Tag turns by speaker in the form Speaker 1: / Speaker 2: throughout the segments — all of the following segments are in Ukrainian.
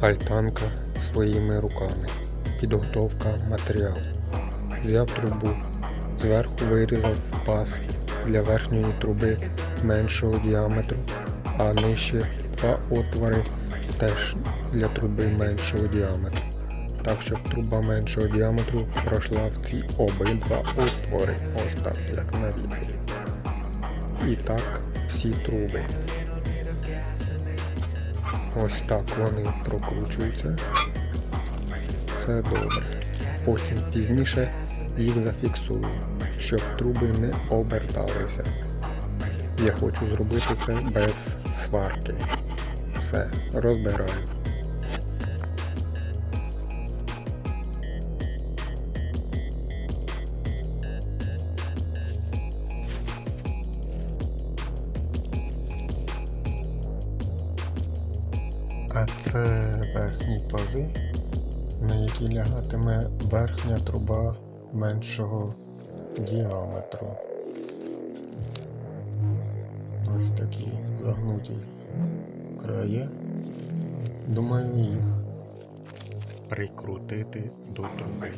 Speaker 1: Альтанка своїми руками. Підготовка матеріалу. Взяв трубу, зверху вирізав паз для верхньої труби меншого діаметру, а нижче два отвори теж для труби меншого діаметру. Так, щоб труба меншого діаметру пройшла в ці обидва отвори. Ось так, як на відео. І так всі труби. Ось так вони прокручуються. Все добре. Потім пізніше їх зафіксую, щоб труби не оберталися. Я хочу зробити це без сварки. Все, розбираю. А це верхні пази, на які лягатиме верхня труба меншого діаметру. Ось такі загнуті краї. Думаю, їх прикрутити до труби.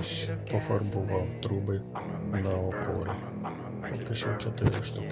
Speaker 1: Ось пофарбував труби на опори.
Speaker 2: Odkreślam cztery sztuki.